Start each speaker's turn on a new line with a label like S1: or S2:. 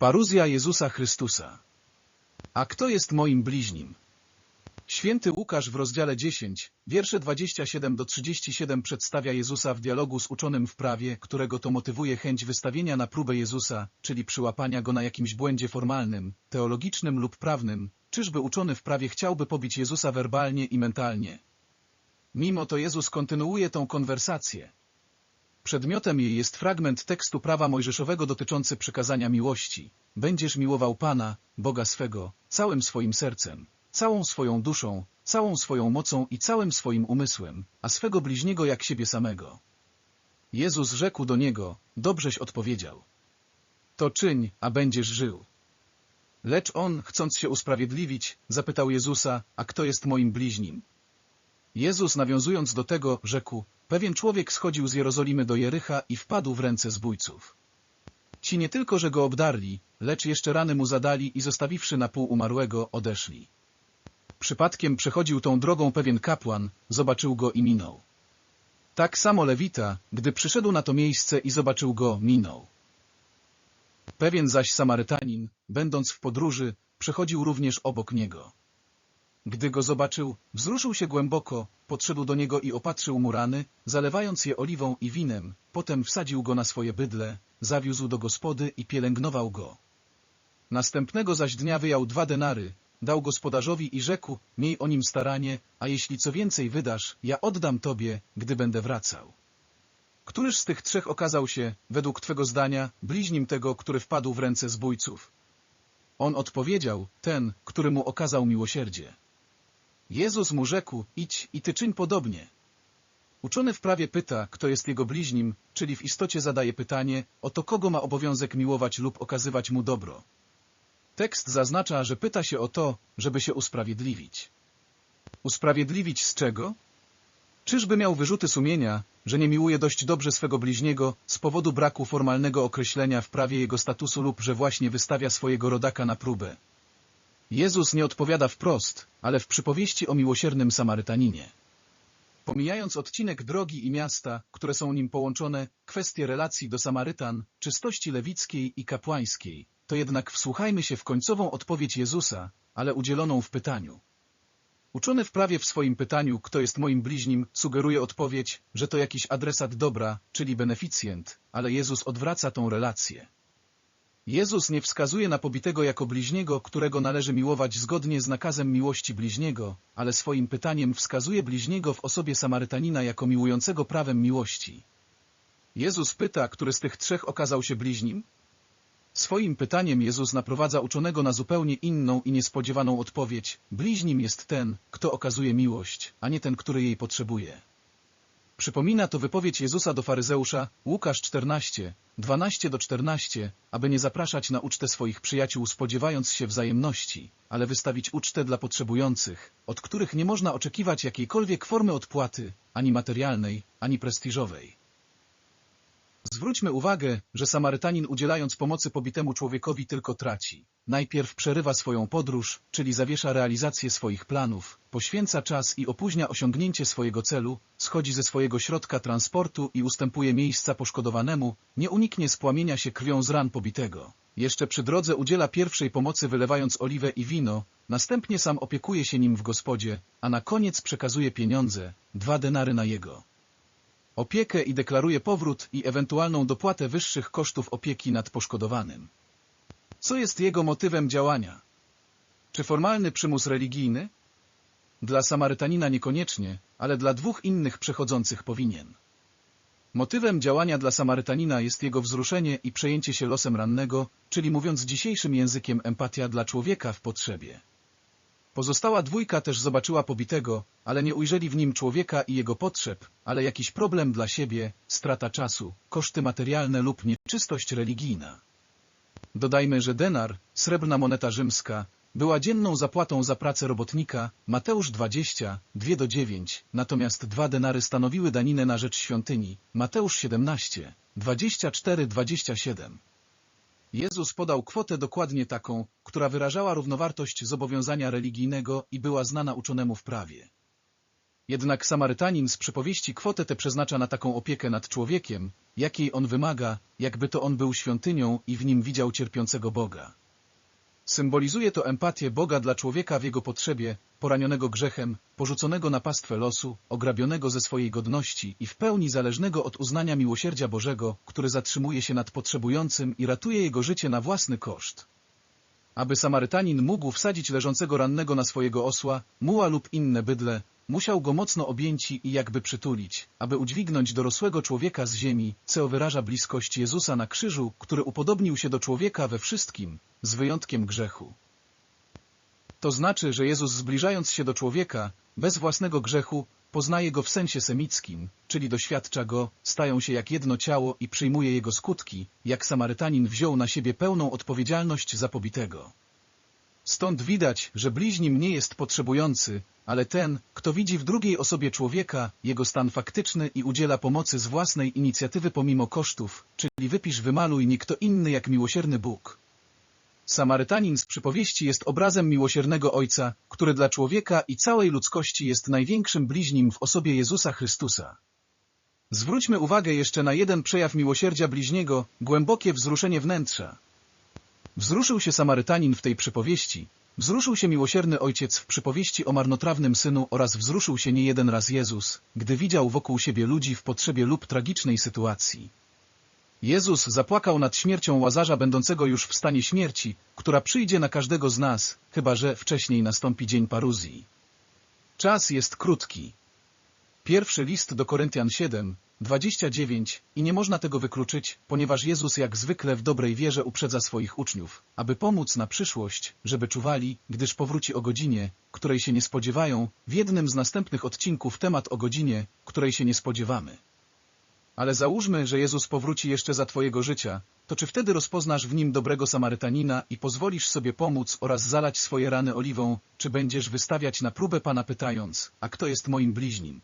S1: Paruzja Jezusa Chrystusa. A kto jest moim bliźnim? Święty Łukasz w rozdziale 10, wiersze 27 do 37 przedstawia Jezusa w dialogu z uczonym w prawie, którego to motywuje chęć wystawienia na próbę Jezusa, czyli przyłapania go na jakimś błędzie formalnym, teologicznym lub prawnym. Czyżby uczony w prawie chciałby pobić Jezusa werbalnie i mentalnie? Mimo to Jezus kontynuuje tą konwersację. Przedmiotem jej jest fragment tekstu prawa mojżeszowego dotyczący przekazania miłości. Będziesz miłował Pana, Boga swego, całym swoim sercem, całą swoją duszą, całą swoją mocą i całym swoim umysłem, a swego bliźniego jak siebie samego. Jezus rzekł do niego, dobrześ odpowiedział. To czyń, a będziesz żył. Lecz on, chcąc się usprawiedliwić, zapytał Jezusa, a kto jest moim bliźnim? Jezus nawiązując do tego, rzekł, pewien człowiek schodził z Jerozolimy do Jericha i wpadł w ręce zbójców. Ci nie tylko, że go obdarli, lecz jeszcze rany mu zadali i zostawiwszy na pół umarłego, odeszli. Przypadkiem przechodził tą drogą pewien kapłan, zobaczył go i minął. Tak samo Lewita, gdy przyszedł na to miejsce i zobaczył go, minął. Pewien zaś Samarytanin, będąc w podróży, przechodził również obok niego. Gdy go zobaczył, wzruszył się głęboko, podszedł do niego i opatrzył mu rany, zalewając je oliwą i winem, potem wsadził go na swoje bydle, zawiózł do gospody i pielęgnował go. Następnego zaś dnia wyjął dwa denary, dał gospodarzowi i rzekł, miej o nim staranie, a jeśli co więcej wydasz, ja oddam tobie, gdy będę wracał. Któryż z tych trzech okazał się, według twego zdania, bliźnim tego, który wpadł w ręce zbójców? On odpowiedział, ten, który mu okazał miłosierdzie. Jezus mu rzekł, idź i ty czyń podobnie. Uczony w prawie pyta, kto jest jego bliźnim, czyli w istocie zadaje pytanie, o to kogo ma obowiązek miłować lub okazywać mu dobro. Tekst zaznacza, że pyta się o to, żeby się usprawiedliwić. Usprawiedliwić z czego? Czyżby miał wyrzuty sumienia, że nie miłuje dość dobrze swego bliźniego z powodu braku formalnego określenia w prawie jego statusu lub że właśnie wystawia swojego rodaka na próbę? Jezus nie odpowiada wprost, ale w przypowieści o miłosiernym Samarytaninie. Pomijając odcinek drogi i miasta, które są nim połączone, kwestie relacji do Samarytan, czystości lewickiej i kapłańskiej, to jednak wsłuchajmy się w końcową odpowiedź Jezusa, ale udzieloną w pytaniu. Uczony w prawie w swoim pytaniu, kto jest moim bliźnim, sugeruje odpowiedź, że to jakiś adresat dobra, czyli beneficjent, ale Jezus odwraca tą relację. Jezus nie wskazuje na pobitego jako bliźniego, którego należy miłować zgodnie z nakazem miłości bliźniego, ale swoim pytaniem wskazuje bliźniego w osobie Samarytanina jako miłującego prawem miłości. Jezus pyta, który z tych trzech okazał się bliźnim? Swoim pytaniem Jezus naprowadza uczonego na zupełnie inną i niespodziewaną odpowiedź. Bliźnim jest ten, kto okazuje miłość, a nie ten, który jej potrzebuje. Przypomina to wypowiedź Jezusa do faryzeusza, Łukasz 14, 12 do 14, aby nie zapraszać na ucztę swoich przyjaciół spodziewając się wzajemności, ale wystawić ucztę dla potrzebujących, od których nie można oczekiwać jakiejkolwiek formy odpłaty, ani materialnej, ani prestiżowej. Zwróćmy uwagę, że Samarytanin udzielając pomocy pobitemu człowiekowi tylko traci. Najpierw przerywa swoją podróż, czyli zawiesza realizację swoich planów, poświęca czas i opóźnia osiągnięcie swojego celu, schodzi ze swojego środka transportu i ustępuje miejsca poszkodowanemu, nie uniknie spłamienia się krwią z ran pobitego. Jeszcze przy drodze udziela pierwszej pomocy wylewając oliwę i wino, następnie sam opiekuje się nim w gospodzie, a na koniec przekazuje pieniądze, dwa denary na jego opiekę i deklaruje powrót i ewentualną dopłatę wyższych kosztów opieki nad poszkodowanym. Co jest jego motywem działania? Czy formalny przymus religijny? Dla Samarytanina niekoniecznie, ale dla dwóch innych przechodzących powinien. Motywem działania dla Samarytanina jest jego wzruszenie i przejęcie się losem rannego, czyli mówiąc dzisiejszym językiem empatia dla człowieka w potrzebie. Pozostała dwójka też zobaczyła pobitego, ale nie ujrzeli w nim człowieka i jego potrzeb, ale jakiś problem dla siebie, strata czasu, koszty materialne lub nieczystość religijna. Dodajmy, że denar, srebrna moneta rzymska, była dzienną zapłatą za pracę robotnika, Mateusz 20, 2 do 9, natomiast dwa denary stanowiły daninę na rzecz świątyni, Mateusz 17, 24-27. Jezus podał kwotę dokładnie taką, która wyrażała równowartość zobowiązania religijnego i była znana uczonemu w prawie. Jednak Samarytanin z przypowieści kwotę tę przeznacza na taką opiekę nad człowiekiem, jakiej on wymaga, jakby to on był świątynią i w nim widział cierpiącego Boga. Symbolizuje to empatię Boga dla człowieka w jego potrzebie, poranionego grzechem, porzuconego na pastwę losu, ograbionego ze swojej godności i w pełni zależnego od uznania miłosierdzia Bożego, który zatrzymuje się nad potrzebującym i ratuje jego życie na własny koszt. Aby Samarytanin mógł wsadzić leżącego rannego na swojego osła, muła lub inne bydle, musiał go mocno objęci i jakby przytulić, aby udźwignąć dorosłego człowieka z ziemi, co wyraża bliskość Jezusa na krzyżu, który upodobnił się do człowieka we wszystkim, z wyjątkiem grzechu. To znaczy, że Jezus zbliżając się do człowieka, bez własnego grzechu, poznaje go w sensie semickim, czyli doświadcza go, stają się jak jedno ciało i przyjmuje jego skutki, jak Samarytanin wziął na siebie pełną odpowiedzialność za pobitego. Stąd widać, że bliźnim nie jest potrzebujący, ale ten, kto widzi w drugiej osobie człowieka, jego stan faktyczny i udziela pomocy z własnej inicjatywy pomimo kosztów, czyli wypisz wymaluj nie kto inny jak miłosierny Bóg. Samarytanin z przypowieści jest obrazem miłosiernego Ojca, który dla człowieka i całej ludzkości jest największym bliźnim w osobie Jezusa Chrystusa. Zwróćmy uwagę jeszcze na jeden przejaw miłosierdzia bliźniego, głębokie wzruszenie wnętrza. Wzruszył się Samarytanin w tej przypowieści, wzruszył się miłosierny ojciec w przypowieści o marnotrawnym synu oraz wzruszył się nie jeden raz Jezus, gdy widział wokół siebie ludzi w potrzebie lub tragicznej sytuacji. Jezus zapłakał nad śmiercią Łazarza będącego już w stanie śmierci, która przyjdzie na każdego z nas, chyba że wcześniej nastąpi dzień paruzji. Czas jest krótki. Pierwszy list do Koryntian 7, 29 i nie można tego wykluczyć, ponieważ Jezus jak zwykle w dobrej wierze uprzedza swoich uczniów, aby pomóc na przyszłość, żeby czuwali, gdyż powróci o godzinie, której się nie spodziewają, w jednym z następnych odcinków temat o godzinie, której się nie spodziewamy. Ale załóżmy, że Jezus powróci jeszcze za Twojego życia, to czy wtedy rozpoznasz w nim dobrego Samarytanina i pozwolisz sobie pomóc oraz zalać swoje rany oliwą, czy będziesz wystawiać na próbę Pana pytając, a kto jest moim bliźnim?